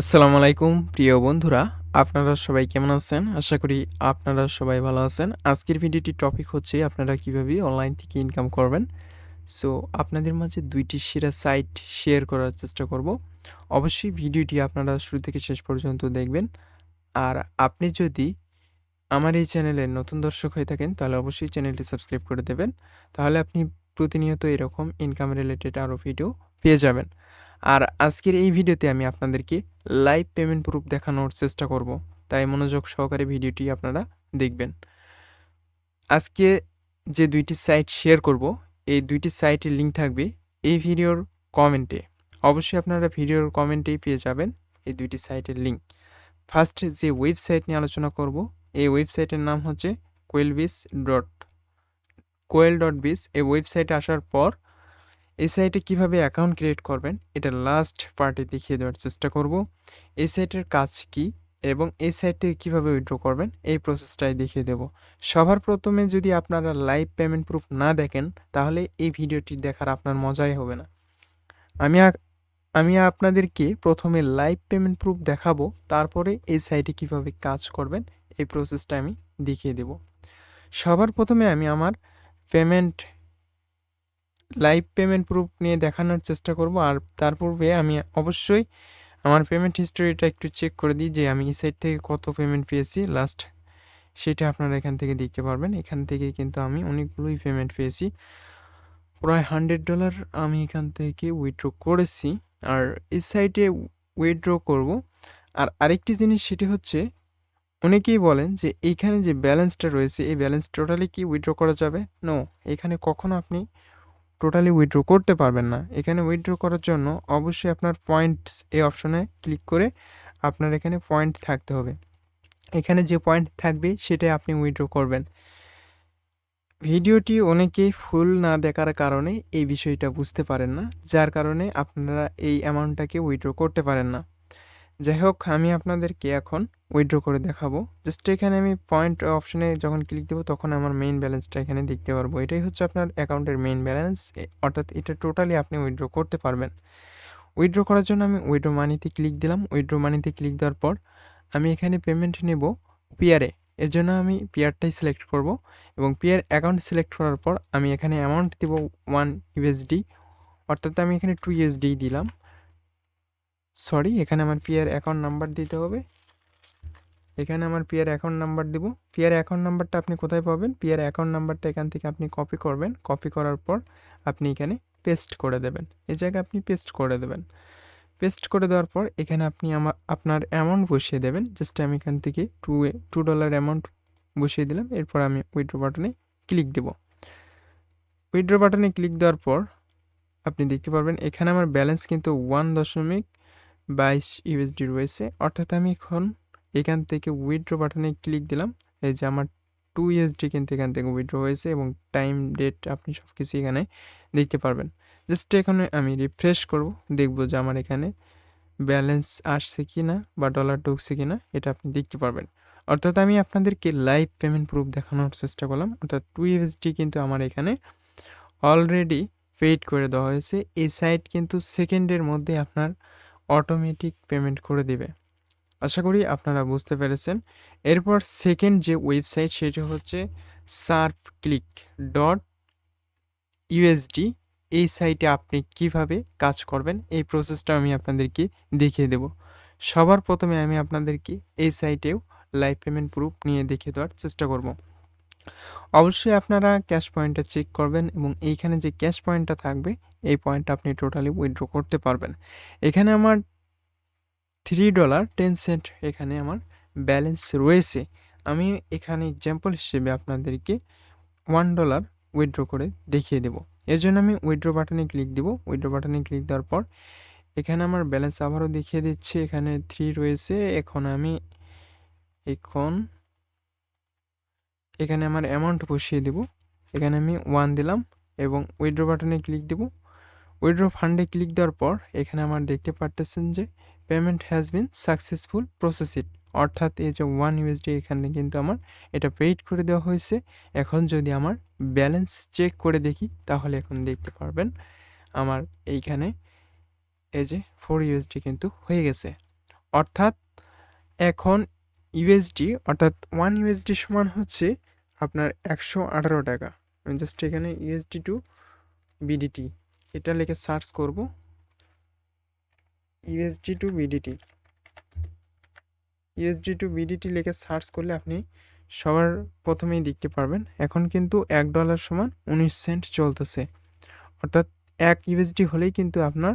আসসালামু আলাইকুম, প্রিয় বন্ধুরা। আপনারা সবাই কেমন আছেন? আশা করি আপনারা সবাই ভালো আছেন। আজকের ভিডিওটি টপিক হচ্ছে আপনারা কীভাবে অনলাইন থেকে ইনকাম করবেন। সো আপনাদের মাঝে দুইটি সেরা সাইট শেয়ার করার চেষ্টা করব। অবশ্যই ভিডিওটি আপনারা শুরু থেকে শেষ পর্যন্ত দেখবেন। আর আপনি যদি আমার এই চ্যানেলে নতুন দর্শক হয়ে থাকেন, তাহলে অবশ্যই চ্যানেলটি সাবস্ক্রাইব করে দেবেন। তাহলে আপনি প্রতিনিয়ত এরকম ইনকাম রিলেটেড আরও ভিডিও পেয়ে যাবেন। আর আজকের এই ভিডিওতে আমি আপনাদেরকে লাইভ পেমেন্ট প্রুফ দেখানোর চেষ্টা করব। তাই মনোযোগ সহকারে ভিডিওটি আপনারা দেখবেন। আজকে যে দুইটি সাইট শেয়ার করব, এই দুইটি সাইটের লিঙ্ক থাকবে এই ভিডিওর কমেন্টে অবশ্যই আপনারা ভিডিওর কমেন্টেই পেয়ে যাবেন এই দুইটি সাইটের লিঙ্ক ফার্স্ট যে ওয়েবসাইট নিয়ে আলোচনা করব, এই ওয়েবসাইটের নাম হচ্ছে কোয়েলবিস ডট, কোয়েল ডট বিস। এই ওয়েবসাইটে আসার পর এই সাইটে কীভাবে অ্যাকাউন্ট ক্রিয়েট করবেন, এটা লাস্ট পার্টে দেখিয়ে দেওয়ার চেষ্টা করব। এই সাইটের কাজ কি এবং এই সাইট থেকে কীভাবে উইথড্র করবেন, এই প্রসেসটাই দেখিয়ে দেব। সবার প্রথমে যদি আপনারা লাইভ পেমেন্ট প্রুফ না দেখেন, তাহলে এই ভিডিওটি দেখার আপনার মজাই হবে না। আমি আমি আপনাদেরকে প্রথমে লাইভ পেমেন্ট প্রুফ দেখাবো, তারপরে এই সাইটে কীভাবে কাজ করবেন, এই প্রসেসটা আমি দেখিয়ে দেব। সবার প্রথমে আমি আমার পেমেন্ট লাইভ পেমেন্ট প্রুফ নিয়ে দেখানোর চেষ্টা করব। আর তার পূর্বে আমি অবশ্যই আমার পেমেন্ট হিস্টোরিটা একটু চেক করে দিই যে আমি এই সাইট থেকে কত পেমেন্ট পেয়েছি। লাস্ট সেটা আপনারা এখান থেকে দেখতে পারবেন। এখান থেকে কিন্তু আমি অনেকগুলোই পেমেন্ট পেয়েছি। প্রায় হান্ড্রেড ডলার আমি এখান থেকে উইথড্র করেছি। আর এই সাইটে উইথড্র করব। আর আরেকটি জিনিস সেটি হচ্ছে, অনেকেই বলেন যে এইখানে যে ব্যালেন্সটা রয়েছে, এই ব্যালেন্স টোটালি কি উইথড্র করা যাবে? নো এখানে কখনো আপনি টোটালি উইথড্র করতে পারবেন না। এখানে উইথড্র করার জন্য অবশ্যই আপনার পয়েন্টস এই অপশনে ক্লিক করে আপনার এখানে পয়েন্ট থাকতে হবে। এখানে যে পয়েন্ট থাকবে সেটাই আপনি উইথড্র করবেন। ভিডিওটি অনেকেই ফুল না দেখার কারণে এই বিষয়টা বুঝতে পারেন না, যার কারণে আপনারা এই অ্যামাউন্টটাকে উইথড্র করতে পারেন না। যাই হোক আমি আপনাদেরকে এখন উইথড্র করে দেখাবো। জাস্ট এখানে আমি পয়েন্ট অপশনে যখন ক্লিক দেবো, তখন আমার মেইন ব্যালেন্সটা এখানে দেখতে পারব। এটাই হচ্ছে আপনার অ্যাকাউন্টের মেইন ব্যালেন্স অর্থাৎ এটা টোটালি আপনি উইথড্র করতে পারবেন। উইথড্র করার জন্য আমি উইড্রো মানিতে ক্লিক দিলাম। উইড্রো মানিতে ক্লিক দেওয়ার পর আমি এখানে পেমেন্ট নেব পিয়ারে এর জন্য আমি পিয়ারটাই সিলেক্ট করব এবং পিয়ার অ্যাকাউন্ট সিলেক্ট করার পর আমি এখানে অ্যামাউন্ট দেব ওয়ান ইউএসডি অর্থাৎ আমি এখানে টু ইউএসডি দিলাম। সরি এখানে আমার পিয়ার অ্যাকাউন্ট নাম্বার দিতে হবে। এখানে আমার পিয়ার অ্যাকাউন্ট নাম্বার দেব। পিয়ার অ্যাকাউন্ট নাম্বারটা আপনি কোথায় পাবেন? পিয়ার অ্যাকাউন্ট নাম্বারটা এখান থেকে আপনি কপি করবেন। কপি করার পর আপনি এখানে পেস্ট করে দেবেন। এই জায়গায় আপনি পেস্ট করে দেবেন। পেস্ট করে দেওয়ার পর এখানে আপনি আমার আপনার অ্যামাউন্ট বসিয়ে দেবেন। জাস্ট আমি এখান থেকে টু টু ডলার অ্যামাউন্ট বসিয়ে দিলাম। এরপর আমি উইথড্র বাটনে ক্লিক দেব। উইথড্র বাটনে ক্লিক দেওয়ার পর আপনি দেখতে পারবেন, এখানে আমার ব্যালেন্স কিন্তু ওয়ান দশমিক বাইশ ইউএসডি রয়েছে। অর্থাৎ আমি এখন এখান থেকে উইথড্র বাটনে ক্লিক দিলাম। এই যে আমার টু ইউএসডি কিন্তু এখান থেকে উইথড্র হয়েছে এবং টাইম ডেট আপনি সব কিছু এখানে দেখতে পারবেন। জাস্ট এখানে আমি রিফ্রেশ করব, দেখব যে আমার এখানে ব্যালেন্স আসছে কি না বা ডলার ঢুকছে কি না এটা আপনি দেখতে পারবেন। অর্থাৎ আমি আপনাদেরকে লাইভ পেমেন্ট প্রুফ দেখানোর চেষ্টা করলাম। অর্থাৎ টু ইউএসডি কিন্তু আমার এখানে অলরেডি পেইড করে দেওয়া হয়েছে। এই সাইট কিন্তু সেকেন্ডের মধ্যে আপনার অটোমেটিক পেমেন্ট করে দিবে। আশা করি আপনারা বুঝতে পেরেছেন। এরপর সেকেন্ড যে ওয়েবসাইট সেটি হচ্ছে সার্ফ ক্লিক ডট ইউএসডি এই সাইটে আপনি কীভাবে কাজ করবেন, এই প্রসেসটা আমি আপনাদেরকে দেখিয়ে দেব। সবার প্রথমে আমি আপনাদেরকে এই সাইটেও লাইভ পেমেন্ট প্রুফ নিয়ে দেখিয়ে দেওয়ার চেষ্টা করব। অবশ্যই আপনারা ক্যাশ পয়েন্টটা চেক করবেন এবং এইখানে যে ক্যাশ পয়েন্টটা থাকবে, এই পয়েন্টটা আপনি টোটালি উইথড্র করতে পারবেন। এখানে আমার থ্রি ডলার টেন সেন্ট এখানে আমার ব্যালেন্স রয়েছে। আমি এখানে এক্সাম্পল হিসেবে আপনাদেরকে ওয়ান ডলার উইথড্র করে দেখিয়ে দেব। এর জন্য আমি উইথড্র বাটনে ক্লিক দিব। উইথড্র বাটনে ক্লিক দেওয়ার পর এখানে আমার ব্যালেন্স আবারও দেখিয়ে দিচ্ছে। এখানে থ্রি রয়েছে। এখন আমি, এখন এখানে আমার অ্যামাউন্ট বসিয়ে দেব। এখানে আমি ওয়ান দিলাম এবং উইথড্র বাটনে ক্লিক দেব। উইথড্র ফান্ডে ক্লিক দেওয়ার পর এখানে আমার দেখতে পারতেছেন যে payment has been successful processed অর্থাৎ এই যে ওয়ান ইউএসডি এখানে কিন্তু আমার এটা পেইড করে দেওয়া হয়েছে। এখন যদি আমার ব্যালেন্স চেক করে দেখি তাহলে এখন দেখতে পারবেন আমার এইখানে এই যে ফোর ইউএসডি কিন্তু হয়ে গেছে। অর্থাৎ এখন ইউএসডি অর্থাৎ ওয়ান ইউএসডি সমান হচ্ছে আপনার একশো আঠারো টাকা। আমি জাস্ট এখানে ইউএসডি টু বিডিটি এটা লিখে সার্চ করব। USD to BDT USD to BDT লিখে সার্চ করলে আপনি সবার প্রথমেই দেখতে পারবেন। এখন কিন্তু এক ডলার সমান উনিশ সেন্ট চলতেছে। অর্থাৎ এক ইউএসডি হলেই কিন্তু আপনার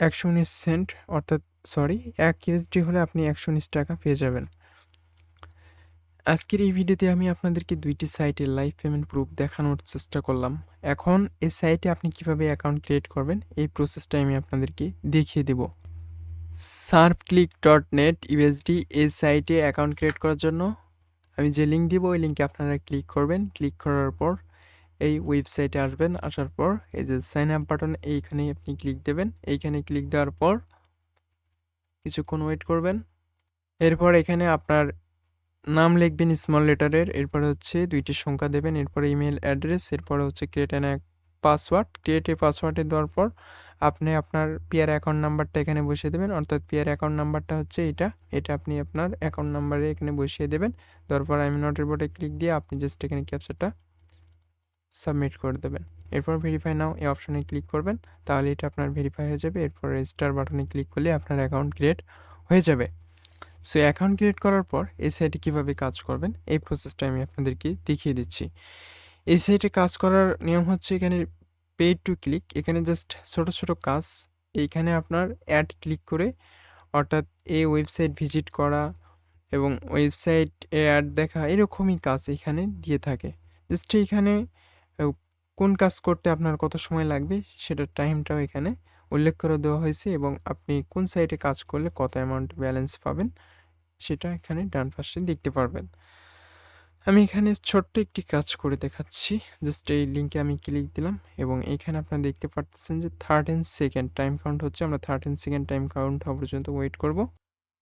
একশো উনিশ সেন্ট অর্থাৎ সরি, এক ইউএসডি হলে আপনি একশো উনিশ টাকা পেয়ে যাবেন। আজকের এই ভিডিওতে আমি আপনাদেরকে দুইটি সাইটের লাইভ পেমেন্ট প্রুফ দেখানোর চেষ্টা করলাম। এখন এই সাইটে আপনি কীভাবে অ্যাকাউন্ট ক্রিয়েট করবেন, এই প্রসেসটা আমি আপনাদেরকে দেখিয়ে দেব। Surf click dot net USD, এই সাইটে অ্যাকাউন্ট ক্রিয়েট করার জন্য আমি যে লিঙ্ক দিব, ওই লিঙ্কে আপনারা ক্লিক করবেন। ক্লিক করার পর এই ওয়েবসাইটে আসবেন, আসার পর এই যে সাইন আপ বাটন এইখানে আপনি ক্লিক দেবেন। এইখানে ক্লিক দেওয়ার পর কিছুক্ষণ ওয়েট করবেন। এরপর এখানে আপনার নাম লিখবেন স্মল লেটারের এরপরে হচ্ছে দুইটি সংখ্যা দেবেন, এরপরে ইমেল অ্যাড্রেস এরপরে হচ্ছে create an password create a পাসওয়ার্ডে দেওয়ার পর আপনি আপনার পিয়ার অ্যাকাউন্ট নাম্বারটা এখানে বসিয়ে দেবেন, অর্থাৎ পিয়ার অ্যাকাউন্ট নাম্বারটা হচ্ছে এটা এটা আপনি আপনার অ্যাকাউন্ট নাম্বারে এখানে বসিয়ে দেবেন, দেওয়ার পর আমি নটের বোর্ডে ক্লিক দিয়ে আপনি জাস্ট এখানে ক্যাপচারটা সাবমিট করে দেবেন। এরপর ভেরিফাই নাও এই অপশনে ক্লিক করবেন, তাহলে এটা আপনার ভেরিফাই হয়ে যাবে। এরপর রেজিস্টার বাটনে ক্লিক করলে আপনার অ্যাকাউন্ট ক্রিয়েট হয়ে যাবে। সো অ্যাকাউন্ট ক্রিয়েট করার পর এই সাইটে কীভাবে কাজ করবেন, এই প্রসেসটা আমি আপনাদেরকে দেখিয়ে দিচ্ছি। এই সাইটে কাজ করার নিয়ম হচ্ছে এখানে পেড টু ক্লিক এখানে জাস্ট ছোট ছোট কাজ, এইখানে আপনার অ্যাড ক্লিক করে অর্থাৎ এই ওয়েবসাইট ভিজিট করা এবং ওয়েবসাইট অ্যাড দেখা, এরকমই কাজ এখানে দিয়ে থাকে। জাস্ট এইখানে কোন কাজ করতে আপনার কত সময় লাগবে সেটার টাইমটাও এখানে উল্লেখ করে দেওয়া হয়েছে এবং আপনি কোন সাইটে কাজ করলে কত অ্যামাউন্ট ব্যালেন্স পাবেন সেটা এখানে ডান পাশে দেখতে পারবেন। আমি এখানে ছোট্ট একটি কাজ করে দেখাচ্ছি। জাস্ট এই লিঙ্কে আমি ক্লিক দিলাম এবং এইখানে আপনারা দেখতে পাচ্ছেন যে থার্টিন সেকেন্ড টাইম কাউন্ট হচ্ছে। আমরা third thirteen second time count হওয়া পর্যন্ত ওয়েট করব।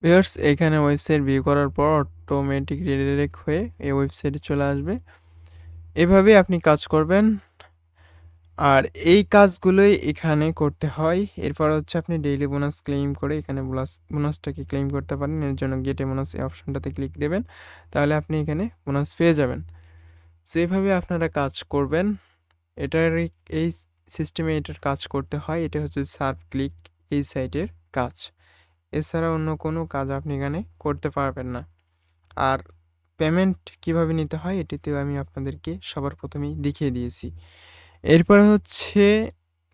ভিউয়ার্স এখানে ওয়েবসাইট ভিউ করার পর অটোমেটিক রিডিরেক্ট হয়ে এই ওয়েবসাইটে চলে আসবে। এভাবে আপনি কাজ করবেন। আর এই কাজগুলোই এখানে করতে হয়। এরপর হচ্ছে আপনি ডেইলি বোনাস ক্লেম করে এখানে বোনাস বোনাসটাকে ক্লেম করতে পারেন। এর জন্য গেটে বোনাস এই অপশনটাতে ক্লিক দেবেন। তাহলে আপনি এখানে বোনাস পেয়ে যাবেন। সো এইভাবে আপনারা কাজ করবেন। এটার এই সিস্টেমে এটার কাজ করতে হয়। এটা হচ্ছে সার্ভ ক্লিক এই সাইটের কাজ। এছাড়া অন্য কোনো কাজ আপনি এখানে করতে পারবেন না। আর পেমেন্ট কীভাবে নিতে হয়, এটিতেও আমি আপনাদেরকে সবার প্রথমেই দেখিয়ে দিয়েছি। এরপরে হচ্ছে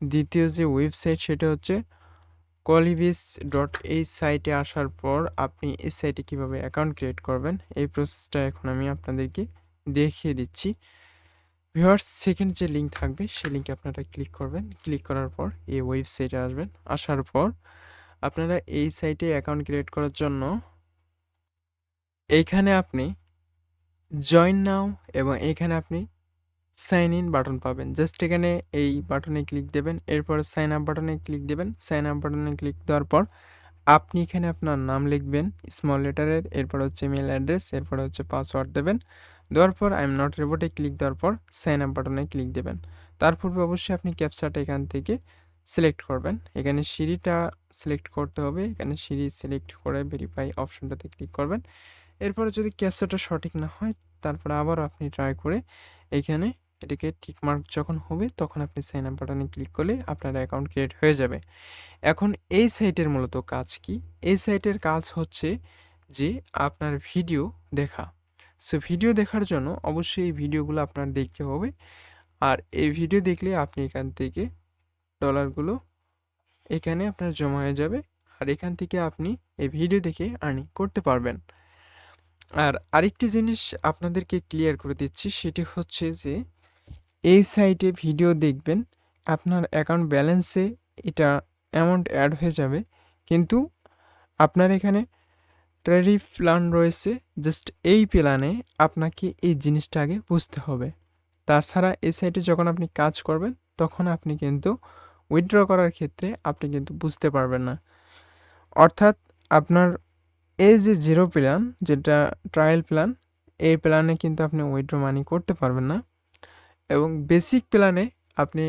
দ্বিতীয় যে ওয়েবসাইট সেটা হচ্ছে কলিভিস ডট এই সাইটে আসার পর আপনি এই সাইটে কীভাবে অ্যাকাউন্ট ক্রিয়েট করবেন, এই প্রসেসটা এখন আমি আপনাদেরকে দেখিয়ে দিচ্ছি। ভিওয়ার্স সেকেন্ড যে লিঙ্ক থাকবে, সেই লিঙ্কে আপনারা ক্লিক করবেন। ক্লিক করার পর এই ওয়েবসাইটে আসবেন। আসার পর আপনারা এই সাইটে অ্যাকাউন্ট ক্রিয়েট করার জন্য এইখানে আপনি জয়েন নাও এবং এইখানে আপনি সাইন ইন বাটন পাবেন। জাস্ট এখানে এই বাটনে ক্লিক দেবেন। এরপর সাইন আপ বাটনে ক্লিক দেবেন। সাইন আপ বাটনে ক্লিক দেওয়ার পর আপনি এখানে আপনার নাম লিখবেন স্মল লেটারের এরপর হচ্ছে মেল অ্যাড্রেস এরপর হচ্ছে পাসওয়ার্ড দেবেন। দেওয়ার পর আই এম নট রেবোটে ক্লিক দেওয়ার পর সাইন আপ বাটনে ক্লিক দেবেন। তার পূর্বে অবশ্যই আপনি ক্যাপচাটা এখান থেকে সিলেক্ট করবেন। এখানে সিঁড়িটা সিলেক্ট করতে হবে। এখানে সিঁড়ি সিলেক্ট করে ভেরিফাই অপশনটাতে ক্লিক করবেন। এরপরে যদি ক্যাপচাটা সঠিক না হয়, তারপরে আবার আপনি ট্রাই করে এখানে এটিকে টিকমার্ক যখন হবে, তখন আপনি সাইন আপ বাটনে ক্লিক করলে আপনার অ্যাকাউন্ট ক্রিয়েট হয়ে যাবে। এখন এই সাইটের মূলত কাজ কি? এই সাইটের কাজ হচ্ছে যে আপনার ভিডিও দেখা। সো, ভিডিও দেখার জন্য অবশ্যই এই ভিডিওগুলো আপনার দেখতে হবে। আর এই ভিডিও দেখলে আপনি এখান থেকে ডলারগুলো এখানে আপনার জমা হয়ে যাবে। আর এখান থেকে আপনি এই ভিডিও দেখে আর্নিং করতে পারবেন। আর আরেকটি জিনিস আপনাদেরকে ক্লিয়ার করে দিচ্ছি, সেটি হচ্ছে যে এই সাইটে ভিডিও দেখবেন, আপনার অ্যাকাউন্ট ব্যালেন্সে এটা অ্যামাউন্ট অ্যাড হয়ে যাবে। কিন্তু আপনার এখানে ট্যারিফ প্ল্যান রয়েছে জাস্ট এই প্ল্যানে আপনাকে এই জিনিসটা আগে বুঝতে হবে। তাছাড়া এই সাইটে যখন আপনি কাজ করবেন, তখন আপনি কিন্তু উইথড্র করার ক্ষেত্রে আপনি কিন্তু বুঝতে পারবেন না। অর্থাৎ আপনার এই যে জিরো প্ল্যান যেটা ট্রায়াল প্ল্যান এই প্ল্যানে কিন্তু আপনি উইথড্র মানি করতে পারবেন না। এবং বেসিক প্ল্যানে আপনি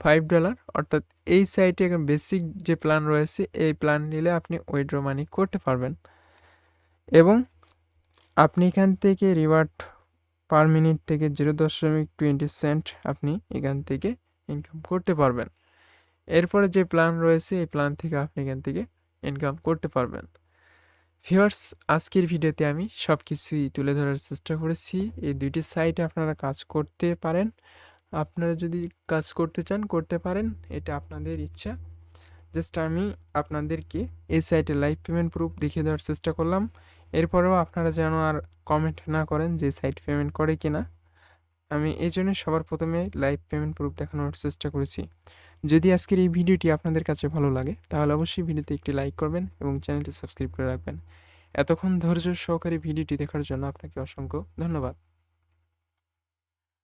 ফাইভ ডলার অর্থাৎ এই সাইটে এখন বেসিক যে প্ল্যান রয়েছে, এই প্ল্যান নিলে আপনি উইথড্র মানি করতে পারবেন। এবং আপনি এখান থেকে রিওয়ার্ড পার মিনিট থেকে জিরো দশমিক টোয়েন্টি সেন্ট আপনি এখান থেকে ইনকাম করতে পারবেন। এরপরে যে প্ল্যান রয়েছে, এই প্ল্যান থেকে আপনি এখান থেকে ইনকাম করতে পারবেন। ভিউয়ার্স, আজকের ভিডিওতে আমি সব কিছুই তুলে ধরার চেষ্টা করেছি। এই দুইটি সাইটে আপনারা কাজ করতে পারেন। আপনারা যদি কাজ করতে চান, করতে পারেন। এটা আপনাদের ইচ্ছা। জাস্ট আমি আপনাদেরকে এই সাইটে লাইভ পেমেন্ট প্রুফ দেখিয়ে দেওয়ার চেষ্টা করলাম। এরপরেও আপনারা যেন আর কমেন্ট না করেন যে সাইট পেমেন্ট করে কিনা। আমি এই জন্য সবার প্রথমে লাইভ পেমেন্ট প্রুফ দেখানোর চেষ্টা করেছি। যদি আজকের এই ভিডিওটি আপনাদের কাছে ভালো লাগে, তাহলে অবশ্যই ভিডিওতে একটি লাইক করবেন এবং চ্যানেলটি সাবস্ক্রাইব করে রাখবেন। এতক্ষণ ধৈর্য সহকারে ভিডিওটি দেখার জন্য আপনাকে অসংখ্য ধন্যবাদ।